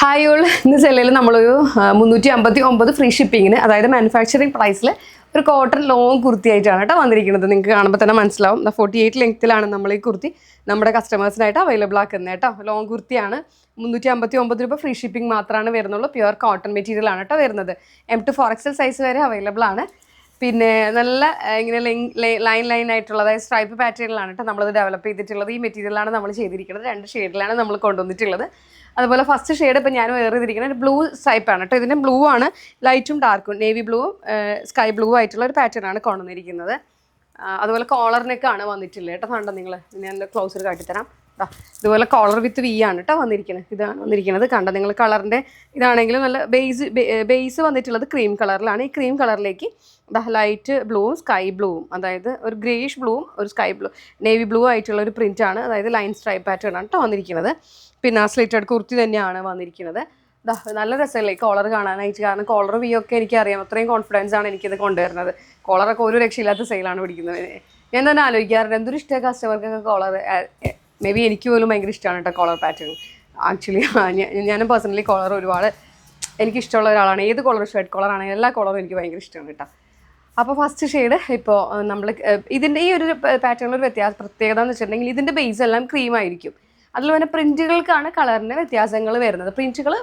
Hi all ഇന്ന് സെല്ലയിൽ നമ്മളൊരു മുന്നൂറ്റി അമ്പത്തി ഒമ്പത് ഫ്രീ ഷിപ്പിങ്ങിന് അതായത് മാനുഫാക്ചറിങ് പ്രൈസിൽ ഒരു കോട്ടൺ ലോങ് കുർത്തി ആയിട്ടാണ് കേട്ടോ വന്നിരിക്കുന്നത്. നിങ്ങൾക്ക് കാണുമ്പോൾ തന്നെ മനസ്സിലാവും. ഫോർട്ടി എയ്റ്റ് ലെങ്ത്തിലാണ് നമ്മൾ ഈ കുർത്തി നമ്മുടെ കസ്റ്റമേഴ്സിനായിട്ട് അവൈലബിൾ ആക്കുന്നത് കേട്ടോ. ലോങ് കുർത്തിയാണ്. മുന്നൂറ്റി അമ്പത്തി ഒമ്പത് രൂപ ഫ്രീ ഷിപ്പിംഗ് മാത്രമാണ് വരുന്നുള്ളൂ. പ്യുവർ കോട്ടൺ മെറ്റീരിയൽ ആണ് കേട്ടോ വരുന്നത്. M to four XL size വരെ അവൈലബിൾ ആണ്. പിന്നെ നല്ല ഇങ്ങനെ ലൈൻ ലൈൻ ആയിട്ടുള്ള അതായത് സ്ട്രൈപ്പ് പാറ്റേണിലാണ് കേട്ടോ നമ്മളത് ഡെവലപ്പ് ചെയ്തിട്ടുള്ളത്. ഈ മെറ്റീരിയലാണ് നമ്മൾ ചെയ്തിരിക്കുന്നത്. രണ്ട് ഷെയ്ഡിലാണ് നമ്മൾ കൊണ്ടുവന്നിട്ടുള്ളത്. അതുപോലെ ഫസ്റ്റ് ഷെയ്ഡ് ഇപ്പം ഞാൻ വേറെ ചെയ്തിരിക്കുന്നത് ബ്ലൂ ആണ് കേട്ടോ. ഇതിന്റെ ബ്ലൂ ആണ്. ലൈറ്റും ഡാർക്കും നേവി ബ്ലൂ സ്കൈ ബ്ലൂ ആയിട്ടുള്ള ഒരു പാറ്റേൺ ആണ് കൊണ്ടുവന്നിരിക്കുന്നത്. അതുപോലെ കോളറിനൊക്കെ ആണ് വന്നിട്ടില്ല? കേട്ടോ കണ്ടോ നിങ്ങൾ ഞാൻ ക്ലോസർ കാട്ടിത്തരാം. ഇതുപോലെ കോളർ വിത്ത് വി ആണ് കേട്ടോ വന്നിരിക്കുന്നത് ഇതാണ് വന്നിരിക്കുന്നത് കണ്ടോ? നിങ്ങൾ കളറിന്റെ ഇതാണെങ്കിലും നല്ല ബേസ് ബേസ് വന്നിട്ടുള്ളത് ക്രീം കളറിലാണ് ഈ ക്രീം കളറിലേക്ക് ലൈറ്റ് ബ്ലൂവും സ്കൈ ബ്ലൂവും അതായത് ഒരു ഗ്രേഷ് ബ്ലൂവും ഒരു സ്കൈ ബ്ലൂ നേവി ബ്ലൂ ആയിട്ടുള്ള ഒരു പ്രിന്റ് ആണ്. അതായത് ലൈൻ സ്ട്രൈപ്പ് പാറ്റേൺ ആണ് കേട്ടോ വന്നിരിക്കുന്നത് പിന്നെ സ്ലിറ്റഡ് കുർത്തി തന്നെയാണ് വന്നിരിക്കുന്നത് നല്ല രസമല്ലേ കോളർ കാണാനായിട്ട്. കാരണം കോളർ വി ഒക്കെ എനിക്കറിയാം. അത്രയും കോൺഫിഡൻസ് ആണ് എനിക്കിത് കൊണ്ടുവരുന്നത്. കോളറൊക്കെ ഒരു രക്ഷയില്ലാത്ത സെയിലാണ് പിടിക്കുന്നത്. ഞാൻ തന്നെ ആലോചിക്കാറുണ്ട്. എന്തൊരു ഇഷ്ടമാണ് കസ്റ്റമർക്കൊക്കെ കോളർ മേ ബി എനിക്ക് പോലും ഭയങ്കര ഇഷ്ടമാണ് കേട്ടോ കോളർ പാറ്റേൺ ആക്ച്വലി ഞാൻ പേഴ്സണലി കോളർ ഒരുപാട് എനിക്ക് ഇഷ്ടമുള്ള ഒരാളാണ്. ഏത് കോളർ ഷർട്ട് ആണെങ്കിലും എല്ലാ കോളറും എനിക്ക് ഭയങ്കര ഇഷ്ടമാണ് കേട്ടോ അപ്പോൾ ഫസ്റ്റ് ഷെയ്ഡ് ഇപ്പോൾ നമ്മൾ ഇതിന്റെ ഈ ഒരു പാറ്റേണിൽ ഒരു വ്യത്യാസം പ്രത്യേകത എന്ന് വെച്ചിട്ടുണ്ടെങ്കിൽ ഇതിന്റെ ബേസ് എല്ലാം ക്രീം ആയിരിക്കും. അതിൽ പിന്നെ പ്രിന്റുകൾക്കാണ് കളറിന്റെ വ്യത്യാസങ്ങൾ വരുന്നത്. പ്രിന്റുകൾ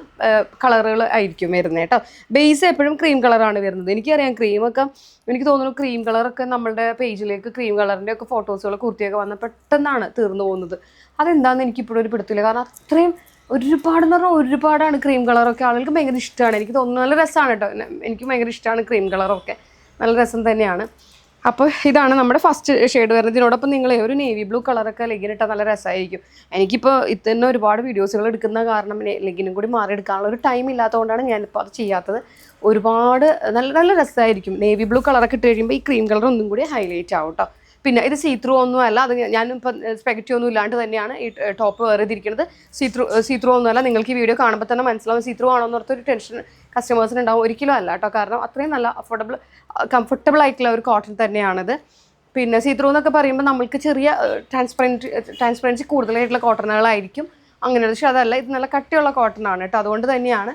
കളറുകൾ ആയിരിക്കും വരുന്നത് കേട്ടോ. ബേസ് എപ്പോഴും ക്രീം കളറാണ് വരുന്നത്. എനിക്കറിയാം ക്രീമൊക്കെ എനിക്ക് തോന്നുന്നു ക്രീം കളറൊക്കെ നമ്മുടെ പേജിലേക്ക് ക്രീം കളറിന്റെ ഒക്കെ ഫോട്ടോസുകൾ കുർത്തിയൊക്കെ വന്ന പെട്ടെന്നാണ് തീർന്നു പോകുന്നത്. അതെന്താണെന്ന് എനിക്കിപ്പോഴും ഒരു പിടുത്തില്ല. കാരണം അത്രയും ഒരുപാടെന്ന് പറഞ്ഞാൽ ഒരുപാടാണ് ക്രീം കളറൊക്കെ ആളുകൾക്ക് ഭയങ്കര ഇഷ്ടമാണ് എനിക്ക് തോന്നുന്നു നല്ല രസമാണ് കേട്ടോ. എനിക്ക് ഭയങ്കര ഇഷ്ടമാണ് ക്രീം കളറൊക്കെ നല്ല രസം തന്നെയാണ്. അപ്പോൾ ഇതാണ് നമ്മുടെ ഫസ്റ്റ് ഷെയ്ഡ് വരുന്നത് ഇതിനോടൊപ്പം നിങ്ങൾ ഒരു നേവി ബ്ലൂ കളറൊക്കെ ലെഗിനിട്ടാൽ നല്ല രസമായിരിക്കും എനിക്കിപ്പോൾ ഇത് തന്നെ ഒരുപാട് വീഡിയോസുകൾ എടുക്കുന്ന കാരണം ലെഗിനും കൂടി മാറിയെടുക്കാനുള്ള ഒരു ടൈം ഇല്ലാത്തതുകൊണ്ടാണ് ഞാനിപ്പോൾ അത് ചെയ്യാത്തത്. ഒരുപാട് നല്ല നല്ല രസമായിരിക്കും നേവി ബ്ലൂ കളറൊക്കെ ഇട്ട് കഴിയുമ്പോൾ ഈ ക്രീം കളർ ഒന്നും കൂടി ഹൈലൈറ്റ് ആവും കേട്ടോ പിന്നെ ഇത് സീത്രൂ ഒന്നും അല്ല. അത് ഞാനിപ്പം സ്പെക്റ്റ് ഒന്നും ഇല്ലാണ്ട് തന്നെയാണ് ഈ ടോപ്പ് വേറെതിരിക്കുന്നത്. സീത്രൂ സീത്രൂ ഒന്നുമല്ല നിങ്ങൾക്ക് ഈ വീഡിയോ കാണുമ്പോൾ തന്നെ മനസ്സിലാവും സീത്രൂ ആണോ എന്നോർത്തൊരു ടെൻഷൻ കസ്റ്റമേഴ്സിന് ഉണ്ടാവും. ഒരിക്കലും അല്ല കേട്ടോ കാരണം അത്രയും നല്ല അഫോർഡബിൾ കംഫർട്ടബിൾ ആയിട്ടുള്ള ഒരു കോട്ടൺ തന്നെയാണിത്. പിന്നെ സീത്രൂ എന്നൊക്കെ പറയുമ്പോൾ നമ്മൾക്ക് ചെറിയ ട്രാൻസ്പെറന്റ് ട്രാൻസ്പെറൻസി കൂടുതലായിട്ടുള്ള കോട്ടണുകളായിരിക്കും അങ്ങനെ പക്ഷേ അതല്ല ഇത് നല്ല കട്ടിയുള്ള കോട്ടൺ ആണ് കേട്ടോ അതുകൊണ്ട് തന്നെയാണ്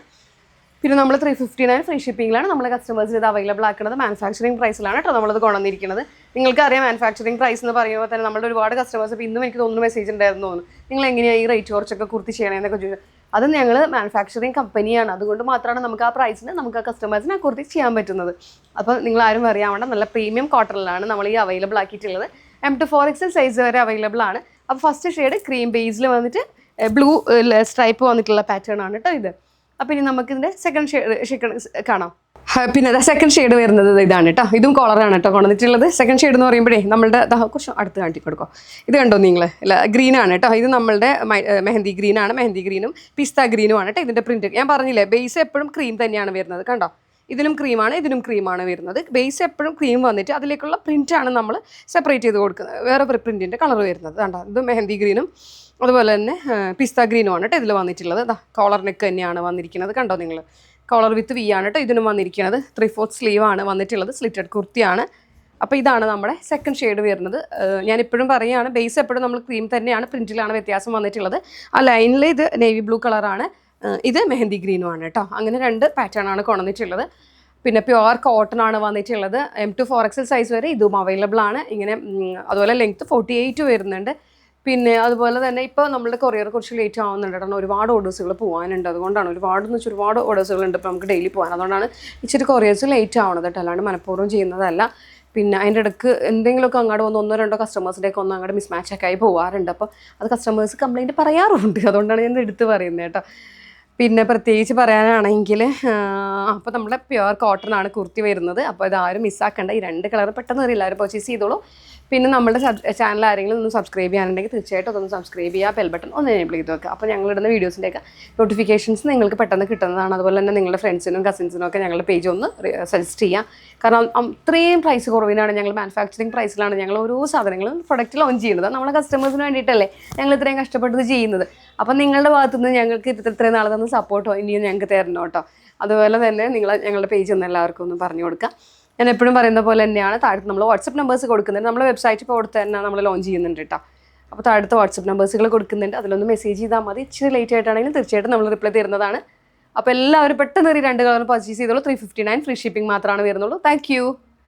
പിന്നെ നമ്മൾ ത്രീ ഫിഫ്റ്റി നയൻ ഫ്രീ ഷിപ്പിംഗിലാണ് നമ്മുടെ കസ്റ്റമേഴ്സിന് ഇത് അവൈലബിൾ ആക്കുന്നത്. മാനുഫാക്ചറിംഗ് പ്രൈസിലാണ് കേട്ടോ നമ്മളത് കൊണ്ടുവന്നിരിക്കുന്നത്. നിങ്ങൾക്ക് അറിയാം മാനുഫാക്ചറിംഗ് പ്രൈസ് എന്ന് പറയുമ്പോൾ തന്നെ നമ്മുടെ ഒരുപാട് കസ്റ്റമേഴ്സ് ഇപ്പോൾ ഇന്നും എനിക്ക് തോന്നുന്നു മെസ്സേജ് ഉണ്ടായിരുന്നു തോന്നുന്നു. നിങ്ങൾ എങ്ങനെയാണ് ഈ റേറ്റ് കുറച്ചൊക്കെ കുർത്തി ചെയ്യണമെന്നൊക്കെ ചോദിച്ചു. അത് ഞങ്ങൾ മാനുഫാക്ചറിങ് കമ്പനിയാണ് അതുകൊണ്ട് മാത്രമാണ് നമുക്ക് ആ പ്രൈസിന് നമുക്ക് ആ കസ്റ്റമേഴ്സിന് കുർത്തി ചെയ്യാൻ പറ്റുന്നത്. അപ്പോൾ നിങ്ങൾ ആരും അറിയാൻ വേണ്ട നല്ല പ്രീമിയം കോട്ടണിലാണ് നമ്മൾ ഈ available ആക്കിയിട്ടുള്ളത്. M to four XL size വരെ അവൈലബിൾ ആണ്. അപ്പോൾ ഫസ്റ്റ് ഷെയ്ഡ് ക്രീം ബേസിൽ വന്നിട്ട് ബ്ലൂ സ്ട്രൈപ്പ് വന്നിട്ടുള്ള പാറ്റേൺ ആണ് കേട്ടോ ഇത്. അപ്പോൾ ഇനി നമുക്ക് ഇതിന്റെ സെക്കൻഡ് ഷെയ്ഡ് കാണാം. പിന്നെ സെക്കൻഡ് ഷെയ്ഡ് വരുന്നത് ഇതാണ് കേട്ടോ ഇതും കോളറാണ് കേട്ടോ കൊണ്ടുവന്നിട്ടുള്ളത്. സെക്കൻഡ് ഷെയ്ഡ് എന്ന് പറയുമ്പോഴേ നമ്മളുടെ കുറച്ച് അടുത്ത് കാണിച്ചു കൊടുക്കോ. ഇത് കണ്ടോ നിങ്ങൾ അല്ല ഗ്രീൻ ആണ് കേട്ടോ ഇത് നമ്മളുടെ മെഹന്തി ഗ്രീൻ ആണ്. മെഹന്തി ഗ്രീനും പിസ്ത ഗ്രീനും ആണ് കേട്ടോ ഇതിന്റെ പ്രിന്റ് ഞാൻ പറഞ്ഞില്ലേ ബേസ് എപ്പോഴും ക്രീം തന്നെയാണ് വരുന്നത്. കണ്ടോ? ഇതിലും ക്രീമാണ് ഇതിലും ക്രീമാണ് വരുന്നത്. ബേസ് എപ്പോഴും ക്രീം വന്നിട്ട് അതിലേക്കുള്ള പ്രിന്റാണ് നമ്മൾ സെപ്പറേറ്റ് ചെയ്ത് കൊടുക്കുന്നത്. വേറെ പ്രിന്റിന്റെ കളർ വരുന്നത്. കണ്ടോ? ഇത് മെഹന്തി ഗ്രീനും അതുപോലെ തന്നെ പിസ്ത ഗ്രീനും ആണ് കേട്ടോ ഇതിൽ വന്നിട്ടുള്ളത്. ദാ കോളർ നെക്ക് തന്നെയാണ് വന്നിരിക്കുന്നത്. കണ്ടോ നിങ്ങൾ കോളർ വിത്ത് വി ആണ് കേട്ടോ ഇതിനും വന്നിരിക്കുന്നത്. ത്രീ ഫോർത്ത് സ്ലീവ് ആണ് വന്നിട്ടുള്ളത്. സ്ലിറ്റഡ് കുർത്തിയാണ് അപ്പോൾ ഇതാണ് നമ്മുടെ സെക്കൻഡ് ഷെയ്ഡ് വരുന്നത്. ഞാൻ ഇപ്പോഴും പറയുകയാണ് ബേസ് എപ്പോഴും നമ്മൾ ക്രീം തന്നെയാണ് പ്രിന്റിലാണ് വ്യത്യാസം വന്നിട്ടുള്ളത്. ആ ലൈനിൽ ഇത് നേവി ബ്ലൂ കളറാണ് ഇത് മെഹന്തി ഗ്രീനും ആണ് കേട്ടോ. അങ്ങനെ രണ്ട് പാറ്റേൺ ആണ് കൊണ്ടുവന്നിട്ടുള്ളത്. പിന്നെ പ്യുവർ കോട്ടൺ ആണ് വന്നിട്ടുള്ളത്. M to four XL size വരെ ഇതും അവൈലബിൾ ആണ്. ഇങ്ങനെ അതുപോലെ ലെങ്ത്ത് ഫോർട്ടി എയ്റ്റ് വരുന്നുണ്ട്. പിന്നെ അതുപോലെ തന്നെ ഇപ്പോൾ നമ്മുടെ കൊറിയർ കുറച്ച് ലേറ്റ് ആവുന്നുണ്ട്. കാരണം ഒരുപാട് ഓർഡേഴ്സുകൾ പോകാനുണ്ട് അതുകൊണ്ടാണ് ഒരുപാട് എന്ന് വെച്ചാൽ ഒരുപാട് ഓർഡേഴ്സുകൾ ഉണ്ട്. ഇപ്പോൾ നമുക്ക് ഡെയിലി പോകാൻ അതുകൊണ്ടാണ് ഇച്ചിരി കൊറിയേഴ്സ് ലേറ്റ് ആവണത് കേട്ടോ. അല്ലാണ്ട് മനഃപൂർവം ചെയ്യുന്നതല്ല. പിന്നെ അതിന്റെ ഇടയ്ക്ക് എന്തെങ്കിലുമൊക്കെ അങ്ങോട്ട് വന്ന് ഒന്നോ രണ്ടോ കസ്റ്റമേഴ്സിന്റെ ഒക്കെ ഒന്ന് അങ്ങോട്ട് മിസ്മാച്ചൊക്കെ ആയി പോകാറുണ്ട് അപ്പോൾ അത് കസ്റ്റമേഴ്സ് കംപ്ലൈന്റ് പറയാറുണ്ട് അതുകൊണ്ടാണ് ഞാൻ എടുത്ത് പറയുന്നത് കേട്ടോ. പിന്നെ പ്രത്യേകിച്ച് പറയാനാണെങ്കിൽ അപ്പോൾ നമ്മുടെ പ്യുവർ കോട്ടൺ ആണ് കുർത്തി വരുന്നത്. അപ്പോൾ ഇതാരും മിസ്സാക്കേണ്ട ഈ രണ്ട് കളർ പെട്ടെന്ന് അറിയില്ല എല്ലാവരും പർച്ചേസ് ചെയ്തോളൂ. പിന്നെ നമ്മുടെ ചാനൽ ആരെങ്കിലും ഒന്ന് സബ്സ്ക്രൈബ് ചെയ്യാനുണ്ടെങ്കിൽ തീർച്ചയായിട്ടും അതൊന്ന് സബ്സ്ക്രൈബ് ചെയ്യുക ബെൽ ബട്ടൺ ഒന്ന് എനേബിൾ ചെയ്ത് വെക്കുക. അപ്പോൾ ഞങ്ങളിടുന്ന വീഡിയോസിന്റെയൊക്കെ നോട്ടിഫിക്കേഷൻസ് നിങ്ങൾക്ക് പെട്ടെന്ന് കിട്ടുന്നതാണ്. അതുപോലെ തന്നെ നിങ്ങളുടെ ഫ്രണ്ട്സിനും കസിൻസിനും ഒക്കെ ഞങ്ങളുടെ പേജ് ഒന്ന് സജസ്റ്റ് ചെയ്യുക കാരണം അത്രയും പ്രൈസ് കുറവിനാണ് ഞങ്ങൾ മാനുഫാക്ചറിങ് പ്രൈസിലാണ് ഞങ്ങൾ ഓരോ സാധനങ്ങളും പ്രൊഡക്റ്റ് ലോഞ്ച് ചെയ്യുന്നത്. നമ്മുടെ കസ്റ്റമേഴ്സിന് വേണ്ടിയിട്ടല്ലേ ഞങ്ങൾ ഇത്രയും കഷ്ടപ്പെട്ടത് ചെയ്യുന്നത്. അപ്പം നിങ്ങളുടെ ഭാഗത്തുനിന്ന് ഞങ്ങൾക്ക് ഇത്ര ഇത്രയും നാളെ സപ്പോർട്ടോ ഇനിയും ഞങ്ങൾക്ക് തരണം കേട്ടോ അതുപോലെ തന്നെ നിങ്ങൾ ഞങ്ങളുടെ പേജ് ഒന്ന് എല്ലാവർക്കും ഒന്ന് പറഞ്ഞു കൊടുക്കുക ഞാൻ എപ്പോഴും പറയുന്ന പോലെ തന്നെയാണ് താഴത്ത് നമ്മൾ വാട്സപ്പ് നമ്പേഴ്സ് കൊടുക്കുന്നുണ്ട്. നമ്മുടെ വെബ്സൈറ്റ് ഇപ്പോൾ കൊടുത്ത് തന്നെ നമ്മൾ ലോഞ്ച് ചെയ്യുന്നുണ്ട് കേട്ടോ അപ്പോൾ താഴത്ത് വാട്സപ്പ് നമ്പേഴ്സുകൾ കൊടുക്കുന്നുണ്ട്. അതിലൊന്ന് മെസ്സേജ് ചെയ്താൽ മതി. ഇച്ചിരി ലേറ്റ് ആയിട്ടാണെങ്കിലും തീർച്ചയായിട്ടും നമ്മൾ റിപ്ലൈ തരുന്നതാണ്. അപ്പോൾ എല്ലാവരും പെട്ടെന്ന് ഒരു രണ്ട് കളർ പർച്ചേസ് ചെയ്തോളൂ. Three fifty nine free shipping മാത്രമാണ് വരുന്നുള്ളൂ താങ്ക്